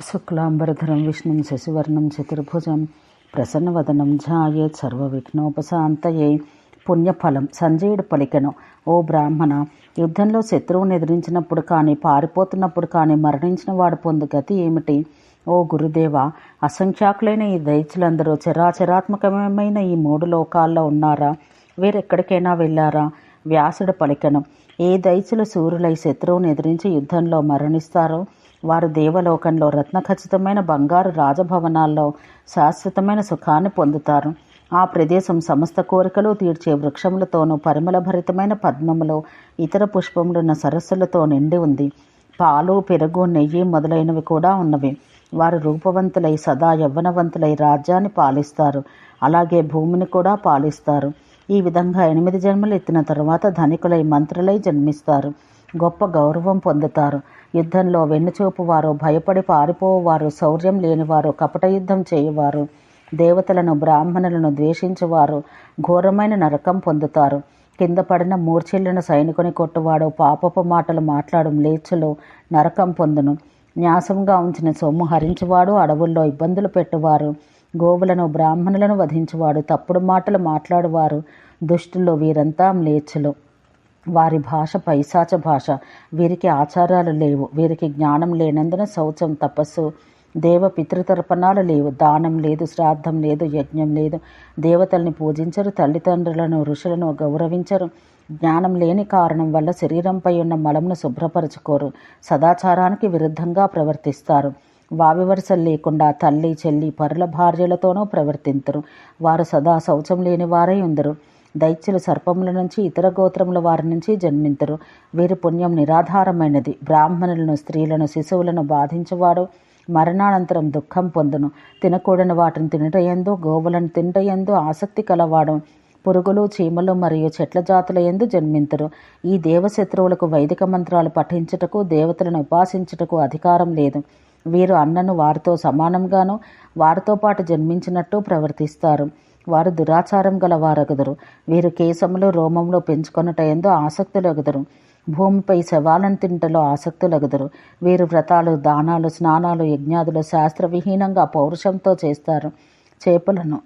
శుక్లాంబరధరం విష్ణుం శశివర్ణం చతుర్భుజం ప్రసన్నవదనం ఝాయేత్ సర్వవిఘ్నోపశాంతయే పుణ్యఫలం సంజయుడు పలికెను ఓ బ్రాహ్మణ యుద్ధంలో శత్రువుని ఎదిరించినప్పుడు కానీ పారిపోతున్నప్పుడు కానీ మరణించిన వాడు పొందు గతి ఏమిటి? ఓ గురుదేవ అసంఖ్యాకులైన ఈ దైత్యులందరూ చరాచరాత్మకమైన ఈ మూడు లోకాల్లో ఉన్నారా? వీరెక్కడికైనా వెళ్ళారా? వ్యాసుడు పలికెను. ఏ దైత్యులు సూర్యులై శత్రువుని ఎదిరించి యుద్ధంలో మరణిస్తారో? వారు దేవలోకంలో రత్నఖచితమైన బంగారు రాజభవనాల్లో శాశ్వతమైన సుఖాన్ని పొందుతారు. ఆ ప్రదేశం సమస్త కోరికలు తీర్చే వృక్షములతోనూ పరిమళభరితమైన పద్మములు ఇతర పుష్పములున్న సరస్సులతో నిండి ఉంది. పాలు పెరుగు నెయ్యి మొదలైనవి కూడా ఉన్నవి. వారు రూపవంతులై సదా యవ్వనవంతులై రాజ్యాన్ని పాలిస్తారు. అలాగే భూమిని కూడా పాలిస్తారు. ఈ విధంగా ఎనిమిది జన్మలు ఎత్తిన తర్వాత ధనికులై మంత్రులై జన్మిస్తారు. గొప్ప గౌరవం పొందుతారు. యుద్ధంలో వెన్నుచూపువారు భయపడి పారిపోవారు శౌర్యం లేనివారు కపట యుద్ధం చేయవారు దేవతలను బ్రాహ్మణులను ద్వేషించువారు ఘోరమైన నరకం పొందుతారు. కింద పడిన మూర్ఛిల్లిన సైనికుని కొట్టువాడు పాపపు మాటలు మాట్లాడు లేచులు నరకం పొందును. న్యాసంగా ఉంచిన సొమ్ము హరించువాడు అడవుల్లో ఇబ్బందులు పెట్టువారు గోవులను బ్రాహ్మణులను వధించువాడు తప్పుడు మాటలు మాట్లాడువారు దుష్టులు వీరంతా మ్లేచ్చులు వారి భాష పైశాచ భాష. వీరికి ఆచారాలు లేవు. వీరికి జ్ఞానం లేనందున శౌచం తపస్సు. దేవ పితృతర్పణాలు లేవు. దానం లేదు శ్రాద్ధం లేదు యజ్ఞం లేదు. దేవతల్ని పూజించరు తల్లిదండ్రులను ఋషులను గౌరవించరు. జ్ఞానం లేని కారణం వల్ల శరీరంపై ఉన్న మలంను శుభ్రపరచుకోరు. సదాచారానికి విరుద్ధంగా ప్రవర్తిస్తారు. వావివరసలు లేకుండా తల్లి చెల్లి పరుల భార్యలతోనూ ప్రవర్తించరు వారు సదా శౌచం లేని వారై ఉందరు. దైత్యులు సర్పముల నుంచి ఇతర గోత్రముల వారి నుంచి జన్మింతరు. వీరి పుణ్యం నిరాధారమైనది. బ్రాహ్మణులను స్త్రీలను శిశువులను బాధించువాడు. మరణానంతరం దుఃఖం పొందును. తినకూడని వాటిని తినటయందు గోవులను తినటయందు ఆసక్తి కలవాడు. పురుగులు చీమలు మరియు చెట్ల జాతుల ఎందు జన్మింతురు. ఈ దేవశత్రువులకు వైదిక మంత్రాలు పఠించుటకు దేవతలను ఉపాసించుటకు అధికారం లేదు. వీరు అన్నను వారితో సమానంగాను వారితో పాటు జన్మించినట్టు ప్రవర్తిస్తారు. వారు దురాచారం గల వారగుదురు వీరు కేశములు రోమంలో పెంచుకొనుట ఎందు ఆసక్తులగుదురు. భూమిపై శవాలను తింటలో ఆసక్తులగుదురు. వీరు వ్రతాలు దానాలు స్నానాలు యజ్ఞాదులు శాస్త్రవిహీనంగా పౌరుషంతో చేస్తారు. చేపలను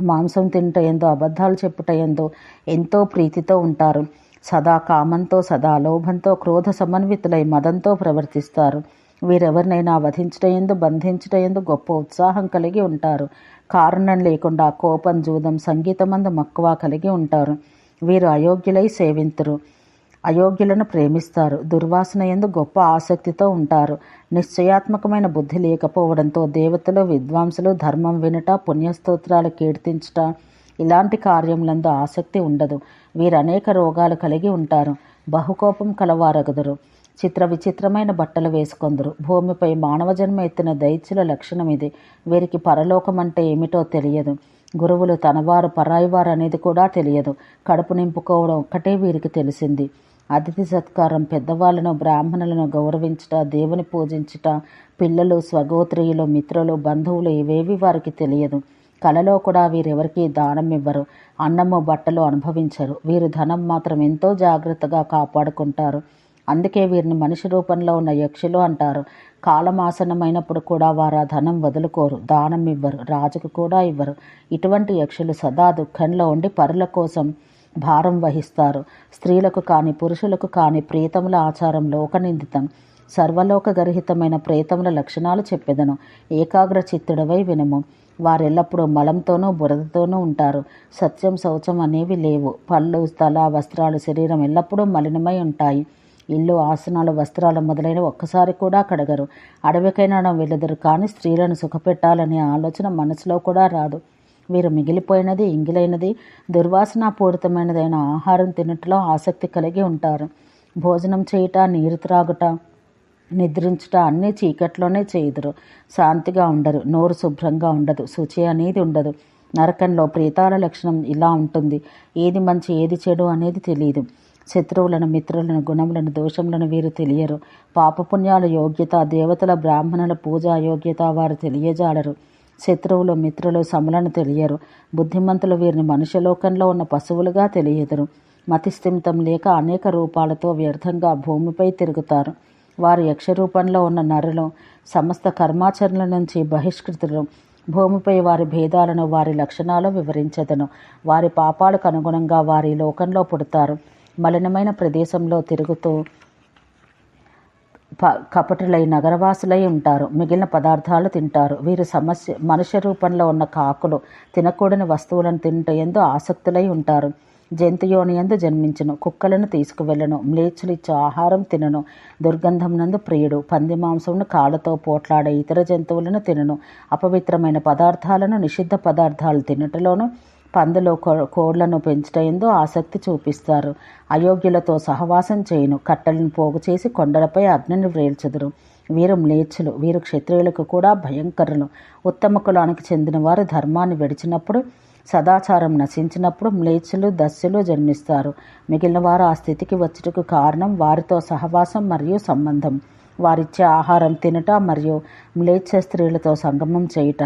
మాంసం తింట ఎందు అబద్ధాలు చెప్పుట ఎందు ఎంతో ప్రీతితో ఉంటారు. సదా కామంతో సదా లోభంతో క్రోధ సమన్వితులై మదంతో ప్రవర్తిస్తారు. వీరెవరినైనా వధించుట ఎందు బంధించుట ఎందు గొప్ప ఉత్సాహం కలిగి ఉంటారు. కారణం లేకుండా కోపం జూదం సంగీతమందు మక్కువ కలిగి ఉంటారు. వీరు అయోగ్యులై సేవింతురు. అయోగ్యులను ప్రేమిస్తారు. దుర్వాసన ఎందు గొప్ప ఆసక్తితో ఉంటారు. నిశ్చయాత్మకమైన బుద్ధి లేకపోవడంతో దేవతలు విద్వాంసులు ధర్మం వినుట పుణ్యస్తోత్రాలు కీర్తించుట ఇలాంటి కార్యములందు ఆసక్తి ఉండదు. వీరు అనేక రోగాలు కలిగి ఉంటారు. బహుకోపం కలవారగదురు. చిత్ర విచిత్రమైన బట్టలు వేసుకొందరు. భూమిపై మానవ జన్మ ఎత్తిన దైత్యుల లక్షణం ఇది. వీరికి పరలోకం అంటే ఏమిటో తెలియదు. గురువులు తనవారు పరాయివారు అనేది కూడా తెలియదు. కడుపు నింపుకోవడం ఒక్కటే వీరికి తెలిసింది. అతిథి సత్కారం పెద్దవాళ్ళను బ్రాహ్మణులను గౌరవించుట దేవుని పూజించుట పిల్లలు స్వగోత్రీయులు మిత్రులు బంధువులు ఇవేవి వారికి తెలియదు. కలలో కూడా వీరెవరికి దానం ఇవ్వరు అన్నము బట్టలు అనుభవించరు. వీరు ధనం మాత్రం ఎంతో జాగ్రత్తగా కాపాడుకుంటారు. అందుకే వీరిని మనిషి రూపంలో ఉన్న యక్షులు అంటారు. కాలమాసనమైనప్పుడు కూడా వారు ఆ ధనం వదులుకోరు దానం ఇవ్వరు రాజుకు కూడా ఇవ్వరు. ఇటువంటి యక్షులు సదా దుఃఖంలో ఉండి పరుల కోసం భారం వహిస్తారు. స్త్రీలకు కానీ పురుషులకు కానీ ప్రీతముల ఆచారం లోకనిందితం సర్వలోక గర్హితమైన ప్రేతముల లక్షణాలు చెప్పెదను. ఏకాగ్ర చిత్తుడవై వినుము. వారెల్లప్పుడూ మలంతోనూ బురదతోనూ ఉంటారు. సత్యం శౌచం అనేవి లేవు. పళ్ళు స్థల వస్త్రాలు శరీరం ఎల్లప్పుడూ మలినమై ఉంటాయి. ఇల్లు ఆసనాలు వస్త్రాలు మొదలైన ఒక్కసారి కూడా కడగరు. అడవికైనా వెళ్ళదురు కానీ స్త్రీలను సుఖపెట్టాలనే ఆలోచన మనసులో కూడా రాదు. వీరు మిగిలిపోయినది ఇంగిలైనది దుర్వాసనాపూరితమైనదైన ఆహారం తినట్లో ఆసక్తి కలిగి ఉంటారు. భోజనం చేయుట నీరు త్రాగుట నిద్రించుట అన్నీ చీకట్లోనే చేయుదురు. శాంతిగా ఉండరు నోరు శుభ్రంగా ఉండదు శుచి అనేది ఉండదు. నరకంలో ప్రీతాల లక్షణం ఇలా ఉంటుంది. ఏది మంచి ఏది చెడు అనేది తెలియదు శత్రువులను మిత్రులను గుణములను దోషములను వీరు తెలియరు. పాపపుణ్యాల యోగ్యత దేవతల బ్రాహ్మణుల పూజ యోగ్యత వారు తెలియజాలరు శత్రువులు మిత్రులు సమలను తెలియరు. బుద్ధిమంతులు వీరిని మనుష్యలోకంలో ఉన్న పశువులుగా తెలియదురు. మతిస్థిమితం లేక అనేక రూపాలతో వ్యర్థంగా భూమిపై తిరుగుతారు. వారు యక్షరూపంలో ఉన్న నరులు సమస్త కర్మాచరణల నుంచి బహిష్కృతులు. భూమిపై వారి భేదాలను వారి లక్షణాలు వివరించదను. వారి పాపాలకు అనుగుణంగా వారి లోకంలో పుడతారు. మలినమైన ప్రదేశంలో తిరుగుతూ ప కపటులై నగరవాసులై ఉంటారు. మిగిలిన పదార్థాలు తింటారు. వీరు సమస్య మనుష్య రూపంలో ఉన్న కాకులు తినకూడని వస్తువులను తింటే ఎందు ఆసక్తులై ఉంటారు. జంతుయోని ఎందు జన్మించను. కుక్కలను తీసుకువెళ్ళను. మ్లేచ్చులు ఇచ్చే ఆహారం తినను. దుర్గంధం నందు ప్రియుడు. పంది మాంసమును కాళ్ళతో పోట్లాడే ఇతర జంతువులను తినను. అపవిత్రమైన పదార్థాలను నిషిద్ధ పదార్థాలు తినటలోను పందులు కోళ్ళను పెంచుటందు ఆసక్తి చూపిస్తారు. అయోగ్యులతో సహవాసం చేయను. కట్టెలను పోగు చేసి కొండలపై అగ్నిని వేల్చుదురు. వీరు మ్లేచ్చులు వీరు క్షత్రియులకు కూడా భయంకరులు. ఉత్తమ కులానికి చెందిన వారు ధర్మాన్ని విడిచినప్పుడు సదాచారం నశించినప్పుడు మ్లేచ్చులు దస్యులు జన్మిస్తారు. మిగిలిన వారు ఆ స్థితికి వచ్చుటకు కారణం వారితో సహవాసం మరియు సంబంధం. వారిచ్చే ఆహారం తినట మరియు మ్లేచ్ఛ స్త్రీలతో సంగమం చేయుట.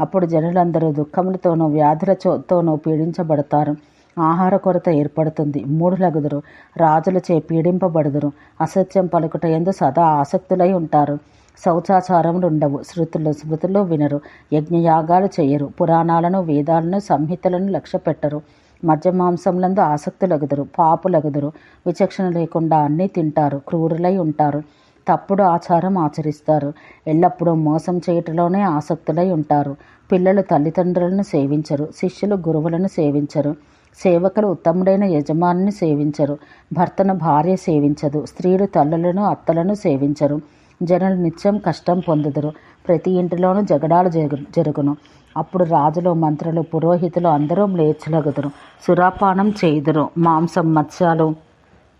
అప్పుడు జనులందరూ దుఃఖములతోనూ వ్యాధులతోనూ పీడించబడతారు. ఆహార కొరత ఏర్పడుతుంది. మూడు లగుదురు. రాజులచే పీడింపబడుదురు. అసత్యం పలుకుట ఎందు సదా ఆసక్తులై ఉంటారు. శౌచాచారములు ఉండవు శృతులు స్మృతులు వినరు. యజ్ఞయాగాలు చేయరు. పురాణాలను వేదాలను సంహితలను లక్ష్య పెట్టరు మధ్య మాంసంలందు ఆసక్తులగుదురు పాపులగుదురు విచక్షణ లేకుండా అన్నీ తింటారు. క్రూరులై ఉంటారు. తప్పుడు ఆచారం ఆచరిస్తారు. ఎల్లప్పుడూ మోసం చేయటంలోనే ఆసక్తులై ఉంటారు. పిల్లలు తల్లిదండ్రులను సేవించరు. శిష్యులు గురువులను సేవించరు. సేవకులు ఉత్తముడైన యజమానిని సేవించరు. భర్తను భార్య సేవించదు. స్త్రీలు తల్లులను అత్తలను సేవించరు. జనులు నిత్యం కష్టం పొందుదురు. ప్రతి ఇంటిలోనూ జగడాలు జరుగును. అప్పుడు రాజులు మంత్రులు పురోహితులు అందరూ లేచలగుదురు సురాపానం చేయుదురు. మాంసం మత్స్యాలు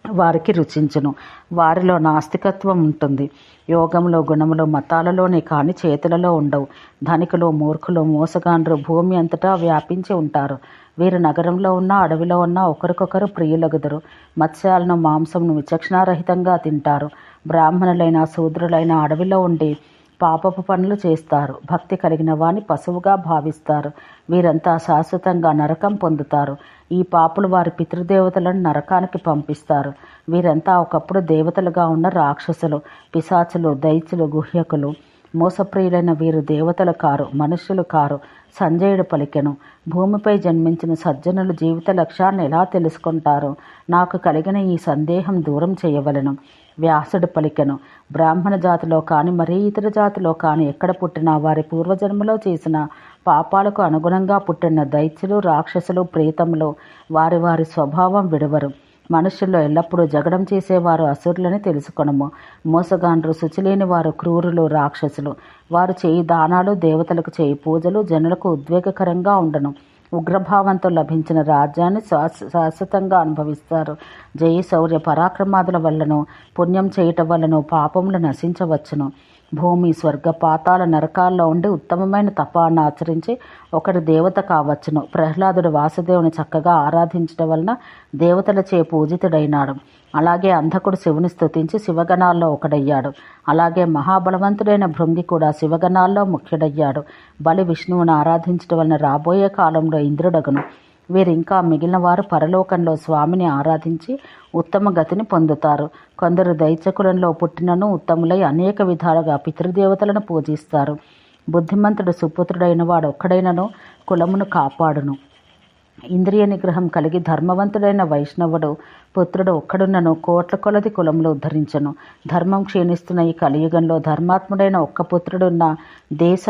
వారికి రుచించును. వారిలో నాస్తికత్వం ఉంటుంది. యోగంలో గుణములు మతాలలోనే కాని చేతులలో ఉండవు. ధనికులు మూర్ఖులు మోసగాండ్రు భూమి అంతటా వ్యాపించి ఉంటారు. వీరు నగరంలో ఉన్న అడవిలో ఉన్న ఒకరికొకరు ప్రియులగుదరు. మత్స్యాలను మాంసంను విచక్షణారహితంగా తింటారు. బ్రాహ్మణులైన శూద్రులైన అడవిలో ఉండి పాపపు పనులు చేస్తారు. భక్తి కలిగిన వాని పశువుగా భావిస్తారు. వీరంతా శాశ్వతంగా నరకం పొందుతారు. ఈ పాపులు వారి పితృదేవతలను నరకానికి పంపిస్తారు. వీరంతా ఒకప్పుడు దేవతలుగా ఉన్న రాక్షసులు పిశాచులు దైత్యులు గుహ్యకులు. మోసప్రియులైన వీరు దేవతలు కారు మనుషులు కారు సంజయుడు పలికెను. భూమిపై జన్మించిన సజ్జనులు జీవిత లక్ష్యాన్ని ఎలా తెలుసుకుంటారు? నాకు కలిగిన ఈ సందేహం దూరం చేయవలను. వ్యాసుడు పలికెను. బ్రాహ్మణ జాతిలో కాని మరీ ఇతర జాతిలో కాని ఎక్కడ పుట్టినా వారి పూర్వజన్మలో చేసిన పాపాలకు అనుగుణంగా పుట్టిన దైత్యులు రాక్షసులు ప్రీతములు వారి వారి స్వభావం విడవరు. మనుషుల్లో ఎల్లప్పుడూ జగడం చేసేవారు అసురులని తెలుసుకొనము. మోసగాండ్రు శుచిలేని వారు క్రూరులు రాక్షసులు. వారు చేయి దానాలు దేవతలకు చేయి పూజలు జనులకు ఉద్వేగకరంగా ఉండను. ఉగ్రభావంతో లభించిన రాజ్యాన్ని శాశ్వతంగా అనుభవిస్తారు. జయ శౌర్య పరాక్రమాదుల వల్లను పుణ్యం చేయటం వల్లను పాపములు నశించవచ్చును. భూమి స్వర్గ పాతాల నరకాల్లో ఉండి ఉత్తమమైన తపాన్ని ఆచరించి ఒకటి దేవత కావచ్చును. ప్రహ్లాదుడు వాసుదేవుని చక్కగా ఆరాధించడం వలన దేవతలచే పూజితుడైనాడు. అలాగే అంధకుడు శివుని స్తుతించి శివగణాల్లో ఒకడయ్యాడు. అలాగే మహాబలవంతుడైన భృంగి కూడా శివగణాల్లో ముఖ్యుడయ్యాడు. బలి విష్ణువును ఆరాధించడం వలన రాబోయే కాలంలో ఇంద్రుడగును. వీరింకా మిగిలిన వారు పరలోకంలో స్వామిని ఆరాధించి ఉత్తమ గతిని పొందుతారు. కొందరు దైత్యకులంలో పుట్టినను ఉత్తములై అనేక విధాలుగా పితృదేవతలను పూజిస్తారు. బుద్ధిమంతుడు సుపుత్రుడైన వాడు ఒక్కడైనను కులమును కాపాడును. ఇంద్రియ నిగ్రహం కలిగి ధర్మవంతుడైన వైష్ణవుడు పుత్రుడు ఒక్కడున్నను కోట్ల కొలది కులములు ఉద్ధరించను. ధర్మం క్షీణిస్తున్న ఈ కలియుగంలో ధర్మాత్ముడైన ఒక్క పుత్రుడున్న దేశ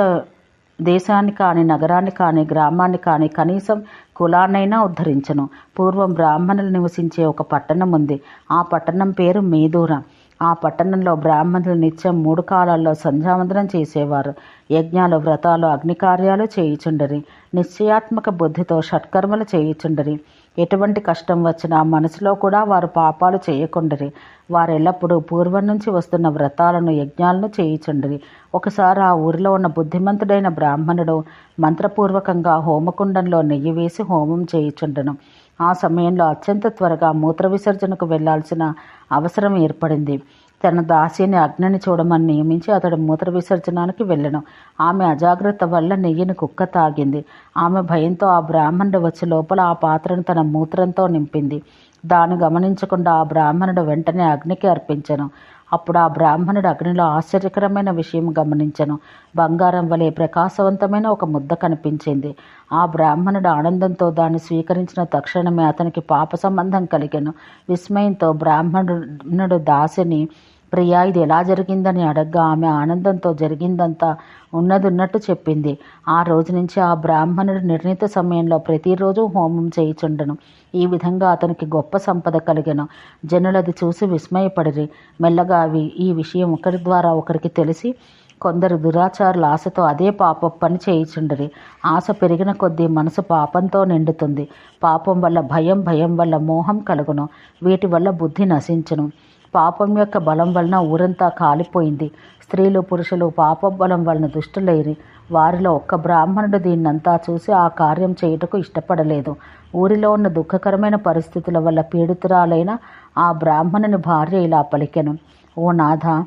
దేశాన్ని కానీ నగరాన్ని కానీ గ్రామాన్ని కానీ కనీసం కులాన్నైనా ఉద్ధరించను. పూర్వం బ్రాహ్మణులు నివసించే ఒక పట్టణం ఉంది. ఆ పట్టణం పేరు మేదూర. ఆ పట్టణంలో బ్రాహ్మణులు నిత్యం మూడు కాలాల్లో సంధ్యావందనం చేసేవారు. యజ్ఞాలు వ్రతాలు అగ్నికార్యాలు చేయుచుండరి. నిశ్చయాత్మక బుద్ధితో షట్కర్మలు చేయుచుండరి. ఎటువంటి కష్టం వచ్చినా మనసులో కూడా వారు పాపాలు చేయకుండరి. వారెల్లప్పుడూ పూర్వం నుంచి వస్తున్న వ్రతాలను యజ్ఞాలను చేయుచుండరి. ఒకసారి ఆ ఊరిలో ఉన్న బుద్ధిమంతుడైన బ్రాహ్మణుడు మంత్రపూర్వకంగా హోమకుండంలో నెయ్యి వేసి హోమం చేయుచుండను. ఆ సమయంలో అత్యంత త్వరగా మూత్ర విసర్జనకు వెళ్ళాల్సిన అవసరం ఏర్పడింది. తన దాసిని అగ్నిని చూడమని నియమించి అతడు మూత్ర విసర్జనానికి వెళ్ళను. ఆమె అజాగ్రత్త వల్ల నెయ్యిని కుక్క తాగింది. ఆమె భయంతో ఆ బ్రాహ్మణుడు వచ్చి లోపల ఆ పాత్రను తన మూత్రంతో నింపింది. దాన్ని గమనించకుండా ఆ బ్రాహ్మణుడు వెంటనే అగ్నికి అర్పించను. అప్పుడు ఆ బ్రాహ్మణుడు అగ్నిలో ఆశ్చర్యకరమైన విషయం గమనించను. బంగారం వలె ప్రకాశవంతమైన ఒక ముద్ద కనిపించింది. ఆ బ్రాహ్మణుడు ఆనందంతో దాన్ని స్వీకరించిన తక్షణమే అతనికి పాప సంబంధం కలిగెను. విస్మయంతో బ్రాహ్మణుడు దాసిని ప్రియా ఇది ఎలా జరిగిందని అడగ్గా ఆమె ఆనందంతో జరిగిందంతా ఉన్నదున్నట్టు చెప్పింది. ఆ రోజు నుంచి ఆ బ్రాహ్మణుడు నిర్ణీత సమయంలో ప్రతిరోజు హోమం చేయిచుండను. ఈ విధంగా అతనికి గొప్ప సంపద కలిగను. జనులది చూసి విస్మయపడిరి. మెల్లగా అవి ఈ విషయం ఒకరి ద్వారా ఒకరికి తెలిసి కొందరు దురాచారుల ఆశతో అదే పాప పని చేయిచుండరి. ఆశ పెరిగిన కొద్దీ మనసు పాపంతో నిండుతుంది. పాపం వల్ల భయం భయం వల్ల మోహం కలుగును. వీటి వల్ల బుద్ధి నశించును. పాపం యొక్క బలం వలన ఊరంతా కాలిపోయింది. స్త్రీలు పురుషులు పాప బలం వలన దుష్టులైరి. వారిలో ఒక్క బ్రాహ్మణుడు దీన్నంతా చూసి ఆ కార్యం చేయుటకు ఇష్టపడలేదు. ఊరిలో ఉన్న దుఃఖకరమైన పరిస్థితుల వల్ల పీడితురాలైన ఆ బ్రాహ్మణుని భార్య ఇలా పలికెను. ఓ నాథ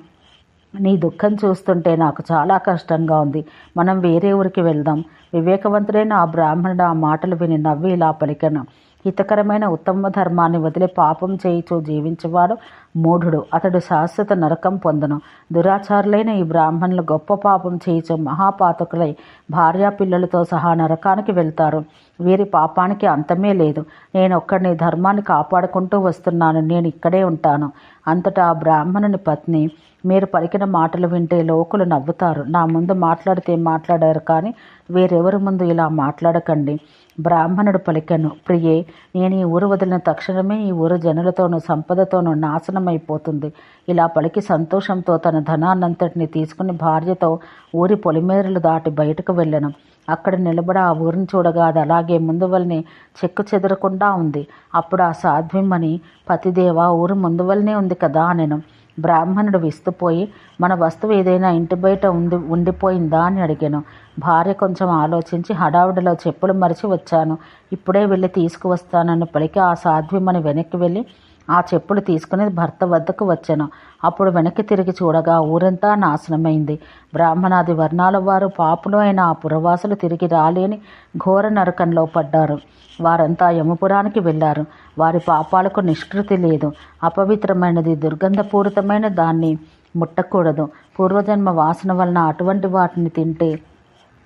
నీ దుఃఖం చూస్తుంటే నాకు చాలా కష్టంగా ఉంది. మనం వేరే ఊరికి వెళ్దాం. వివేకవంతుడైన ఆ బ్రాహ్మణుడు ఆ మాటలు విని నవ్వి ఇలా పలికెను. హితకరమైన ఉత్తమ ధర్మాన్ని వదిలి పాపం చేయిచూ జీవించేవాడు మూఢుడు. అతడు శాశ్వత నరకం పొందను. దురాచారులైన ఈ బ్రాహ్మణులు గొప్ప పాపం చేయిచు మహాపాతకులై భార్యా పిల్లలతో సహా నరకానికి వెళ్తారు. వీరి పాపానికి అంతమే లేదు. నేను ఒక్కడిని ధర్మాన్ని కాపాడుకుంటూ వస్తున్నాను. నేను ఇక్కడే ఉంటాను. అంతటా ఆ బ్రాహ్మణుని పత్ని మీరు పలికిన మాటలు వింటే లోకులు నవ్వుతారు. నా ముందు మాట్లాడితే మాట్లాడారు కానీ వేరెవరి ముందు ఇలా మాట్లాడకండి. బ్రాహ్మణుడు పలికను ప్రియే నేను ఈ ఊరు వదిలిన తక్షణమే ఈ ఊరు జనులతోనూ సంపదతోనూ నాశనమైపోతుంది. ఇలా పలికి సంతోషంతో తన ధనాన్నంతటిని తీసుకుని భార్యతో ఊరి పొలిమేరలు దాటి బయటకు వెళ్ళను. అక్కడ నిలబడి ఆ ఊరిని చూడగా అది అలాగే ముందు వల్లనే చెక్కు చెదరకుండా ఉంది. అప్పుడు ఆ సాధ్విమని పతిదేవ ఊరు ముందు వల్లనే ఉంది కదా అనెను. బ్రాహ్మణుడు విస్తుపోయి మన వస్తువు ఏదైనా ఇంటి బయట ఉండి ఉండిపోయిందా అని అడిగాను. భార్య కొంచెం ఆలోచించి హడావుడిలో చెప్పులు మరిచి వచ్చాను. ఇప్పుడే వెళ్ళి తీసుకువస్తానని. పలికి ఆ సాధ్విమని వెనక్కి వెళ్ళి ఆ చెప్పులు తీసుకుని భర్త వద్దకు వచ్చాను. అప్పుడు వెనక్కి తిరిగి చూడగా ఊరంతా నాశనమైంది. బ్రాహ్మణాది వర్ణాల వారు పాపులు అయిన ఆ పురవాసులు తిరిగి రాలేని ఘోర నరకంలో పడ్డారు. వారంతా యమపురానికి వెళ్ళారు. వారి పాపాలకు నిష్కృతి లేదు. అపవిత్రమైనది దుర్గంధపూరితమైన దాన్ని ముట్టకూడదు. పూర్వజన్మ వాసన వలన అటువంటి వాటిని తింటే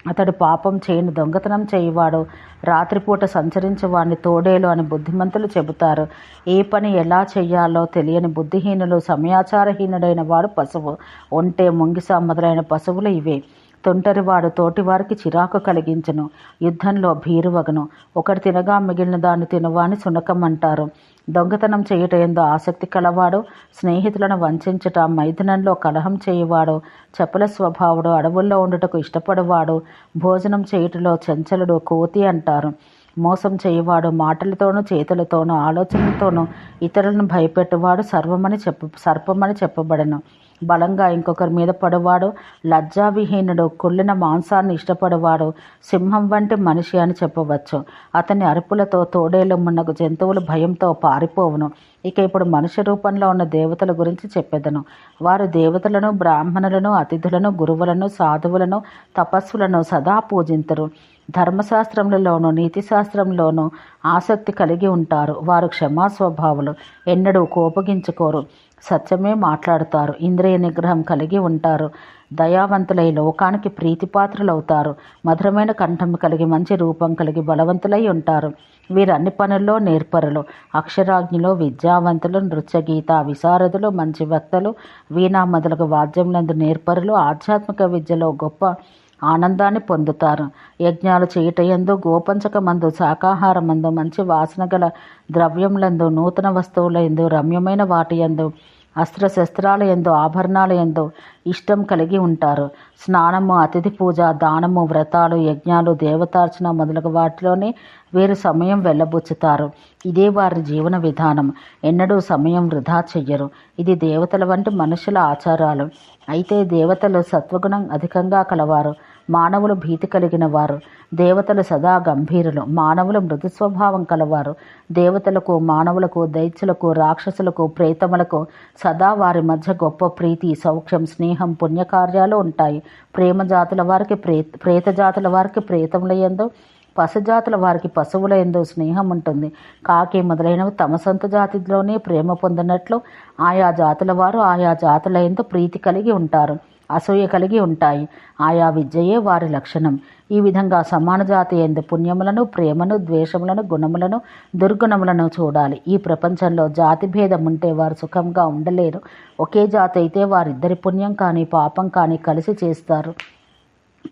అతడు పాపం చేయని దొంగతనం చేయువాడు రాత్రిపూట సంచరించేవాడిని తోడేలు అని బుద్ధిమంతులు చెబుతారు. ఏ పని ఎలా చేయాలో తెలియని బుద్ధిహీనులు సమయాచారహీనుడైన వాడు పశువు. ఒంటే ముంగిస మొదలైన పశువులు ఇవే. తొంటరివాడు తోటివారికి చిరాకు కలిగించను యుద్ధంలో భీరువగను. ఒకటి తినగా మిగిలిన దాన్ని తినవాని సునకమంటారు దొంగతనం చేయుట ఎందు ఆసక్తి కలవాడు స్నేహితులను వంచుట మైథునంలో కలహం చేయువాడు చపల స్వభావుడు అడవుల్లో ఉండుటకు ఇష్టపడువాడు భోజనం చేయుటలో చెంచలుడు కోతి అంటారు. మోసం చేయువాడు మాటలతోనూ చేతులతోనూ ఆలోచనలతోనూ ఇతరులను భయపెట్టువాడు సర్వమని చెప్ప సర్పమని చెప్పబడను. బలంగా ఇంకొకరి మీద పడువాడు లజ్జావిహీనుడు కుళ్ళిన మాంసాన్ని ఇష్టపడువాడు సింహం వంటి మనిషి అని చెప్పవచ్చు. అతని అరుపులతో తోడేలు మున్నకు జంతువులు భయంతో పారిపోవును. ఇక ఇప్పుడు మనుష్య రూపంలో ఉన్న దేవతల గురించి చెప్పెదను. వారు దేవతలను బ్రాహ్మణులను అతిథులను గురువులను సాధువులను తపస్సులను సదా పూజింతరు. ధర్మశాస్త్రములలోనూ నీతిశాస్త్రంలోనూ ఆసక్తి కలిగి ఉంటారు. వారు క్షమా స్వభావులు ఎన్నడూ కోపగించుకోరు. సత్యమే మాట్లాడుతారు. ఇంద్రియ నిగ్రహం కలిగి ఉంటారు. దయావంతులై లోకానికి ప్రీతిపాత్రులవుతారు. మధురమైన కంఠం కలిగి మంచి రూపం కలిగి బలవంతులై ఉంటారు. వీరు అన్ని పనుల్లో నేర్పరులు. అక్షరాజ్ఞులు విద్యావంతులు నృత్యగీత విశారదులు మంచి వక్తలు వీణా మొదలగు వాద్యములందు నేర్పరులు ఆధ్యాత్మిక విద్యలో గొప్ప ఆనందాన్ని పొందుతారు. యజ్ఞాలు చేయుటయందు గోపంచకమందు శాకాహారమందు మంచి వాసన గల ద్రవ్యములందు నూతన వస్తువులందు రమ్యమైన వాటి యందు అస్త్రశస్త్రాల ఎందు ఆభరణాల ఎందు ఇష్టం కలిగి ఉంటారు. స్నానము అతిథి పూజ దానము వ్రతాలు యజ్ఞాలు దేవతార్చన మొదలగు వాటిలోనే వీరు సమయం వెళ్ళబుచ్చుతారు. ఇదే వారి జీవన విధానం. ఎన్నడూ సమయం వృధా చెయ్యరు. ఇది దేవతల వంటి మనుషుల ఆచారాలు. అయితే దేవతలు సత్వగుణం అధికంగా కలవారు. మానవులు భీతి కలిగిన వారు. దేవతలు సదా గంభీరులు. మానవులు మృదు స్వభావం కలవారు. దేవతలకు మానవులకు దైత్యులకు రాక్షసులకు ప్రేతములకు సదా వారి మధ్య గొప్ప ప్రీతి సౌఖ్యం స్నేహం పుణ్యకార్యాలు ఉంటాయి. ప్రేమ జాతుల వారికి ప్రే ప్రేత జాతుల వారికి ప్రేతములయందో పశుజాతుల వారికి పశువుల ఎందు స్నేహం ఉంటుంది. కాకి మొదలైనవి తమ సొంత జాతిలోనే ప్రేమ పొందినట్లు ఆయా జాతుల వారు ఆయా జాతుల ఎందు ప్రీతి కలిగి ఉంటారు. అసూయ కలిగి ఉంటాయి. ఆయా విద్యయే వారి లక్షణం. ఈ విధంగా సమాన జాతి ఎందు పుణ్యములను ప్రేమను ద్వేషములను గుణములను దుర్గుణములను చూడాలి. ఈ ప్రపంచంలో జాతి భేదం ఉంటే వారు సుఖంగా ఉండలేరు. ఒకే జాతి అయితే వారిద్దరి పుణ్యం కానీ పాపం కానీ కలిసి చేస్తారు.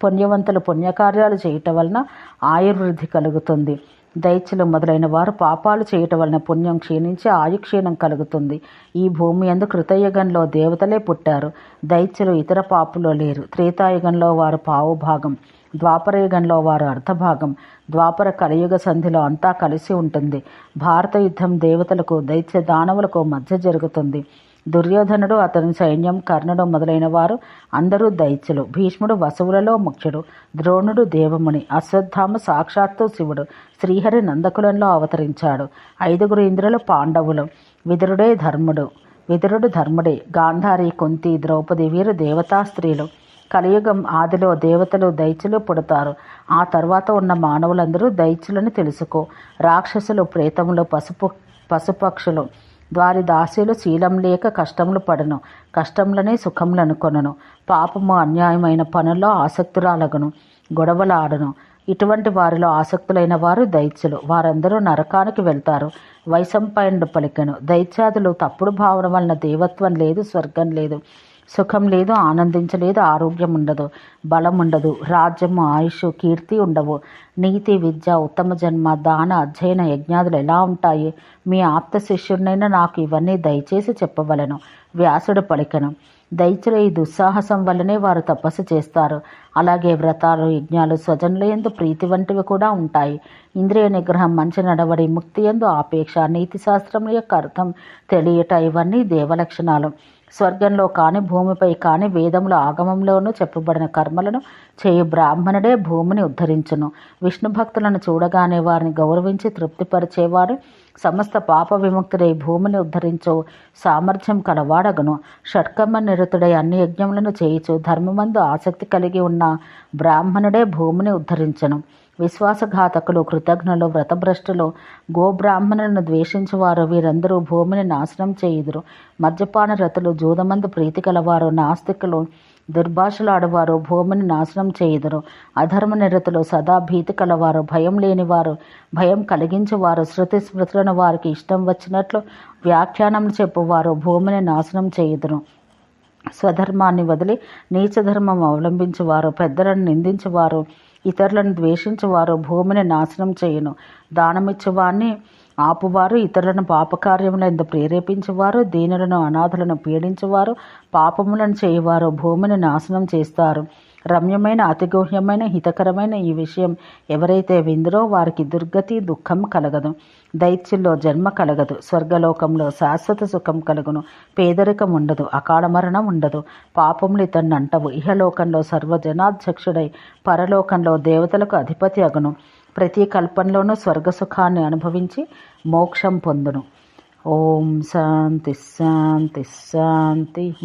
పుణ్యవంతులు పుణ్యకార్యాలు చేయటం వలన ఆయుర్వృద్ధి కలుగుతుంది. దైత్యులు మొదలైన వారు పాపాలు చేయటం వలన పుణ్యం క్షీణించి ఆయుక్షీణం కలుగుతుంది. ఈ భూమి అందు కృతయుగంలో దేవతలే పుట్టారు. దైత్యులు ఇతర పాపులో లేరు. త్రేతాయుగంలో వారు పావు భాగం ద్వాపరయుగంలో వారు అర్ధభాగం. ద్వాపర కలియుగ సంధిలో అంతా కలిసి ఉంటుంది. భారత యుద్ధం దేవతలకు దైత్య దానవులకు మధ్య జరుగుతుంది. దుర్యోధనుడు అతని సైన్యం కర్ణుడు మొదలైన వారు అందరూ దైత్యులు భీష్ముడు వసువులలో ముఖ్యుడు. ద్రోణుడు దేవముని. అశ్వత్థామ సాక్షాత్తు శివుడు. శ్రీహరి నందకులంలో అవతరించాడు. ఐదుగురు ఇంద్రులు పాండవులు. విదురుడే ధర్ముడు. విదురుడు ధర్ముడే. గాంధారి కుంతి ద్రౌపది వీరు దేవతా స్త్రీలు. కలియుగం ఆదిలో దేవతలు దైత్యులు పుడతారు. ఆ తర్వాత ఉన్న మానవులందరూ దైత్యులని తెలుసుకో. రాక్షసులు ప్రేతములు పసుపు పశుపక్షులు. వారి దాసులు శీలం లేక కష్టములు పడను. కష్టములనే సుఖములను కొనను పాపము అన్యాయమైన పనుల్లో ఆసక్తురాలగను. గొడవలాడను. ఇటువంటి వారిలో ఆసక్తులైన వారు దైత్యులు. వారందరూ నరకానికి వెళ్తారు. వైశంపాయనుడు పలికెను. దైత్యాదులు తప్పుడు భావన వలన దేవత్వం లేదు స్వర్గం లేదు. సుఖం లేదు ఆనందించలేదు ఆరోగ్యం ఉండదు బలం ఉండదు రాజ్యము ఆయుష్ కీర్తి ఉండవు. నీతి విద్య ఉత్తమ జన్మ దాన అధ్యయన యజ్ఞాదులు ఎలా ఉంటాయి? మీ ఆప్త శిష్యుడినైనా నాకు ఇవన్నీ దయచేసి చెప్పవలను. వ్యాసుడు పలికను. దైత్యుల ఈ దుస్సాహసం వల్లనే వారు తపస్సు చేస్తారు. అలాగే వ్రతాలు యజ్ఞాలు స్వజనుల ఎందు ప్రీతి వంటివి కూడా ఉంటాయి. ఇంద్రియ నిగ్రహం మంచి నడవడి ముక్తి ఎందు ఆపేక్ష నీతి శాస్త్రం యొక్క అర్థం తెలియట ఇవన్నీ దేవలక్షణాలు. స్వర్గంలో కాని భూమిపై కాని వేదముల ఆగమంలోనూ చెప్పబడిన కర్మలను చేయు బ్రాహ్మణుడే భూమిని ఉద్ధరించును. విష్ణు భక్తులను చూడగానే వారిని గౌరవించి తృప్తిపరిచేవాడు సమస్త పాప విముక్తుడై భూమిని ఉద్ధరించు సామర్థ్యం కలవాడగను. షట్కర్మ నిరుతుడై అన్ని యజ్ఞములను చేయుచు ధర్మమందు ఆసక్తి కలిగి ఉన్న బ్రాహ్మణుడే భూమిని ఉద్ధరించను. విశ్వాసఘాతకులు కృతజ్ఞులు వ్రతభ్రష్టులు గోబ్రాహ్మణులను ద్వేషించువారు వీరందరూ భూమిని నాశనం చేయుదురు. మద్యపాన రతులు జూదమందు ప్రీతి కలవారు నాస్తికులు దుర్భాషలాడువారు భూమిని నాశనం చేయుదురు. అధర్మ నిరతులు సదా భీతి కలవారు భయం లేనివారు భయం కలిగించేవారు శృతి స్మృతులను వారికి ఇష్టం వచ్చినట్లు వ్యాఖ్యానం చెప్పువారు భూమిని నాశనం చేయుదురు. స్వధర్మాన్ని వదిలి నీచధర్మం అవలంబించేవారు పెద్దలను నిందించేవారు ఇతరులను ద్వేషించేవారు భూమిని నాశనం చేయును. దానమిచ్చేవాన్ని ఆపువారు ఇతరులను పాపకార్యములందు ప్రేరేపించేవారు దీనులను అనాథలను పీడించేవారు పాపములను చేయువారు భూమిని నాశనం చేస్తారు. రమ్యమైన అతిగోహ్యమైన హితకరమైన ఈ విషయం ఎవరైతే విందురో వారికి దుర్గతి దుఃఖం కలగదు. దైత్యుల్లో జన్మ కలగదు. స్వర్గలోకంలో శాశ్వత సుఖం కలుగును. పేదరికం ఉండదు. అకాల మరణం ఉండదు. పాపములు ఇతన్ని అంటవు ఇహలోకంలో సర్వజనాధ్యక్షుడై పరలోకంలో దేవతలకు అధిపతి అగును. ప్రతి కల్పంలోనూ స్వర్గ సుఖాన్ని అనుభవించి మోక్షం పొందును. ఓం శాంతి శాంతి శాంతి.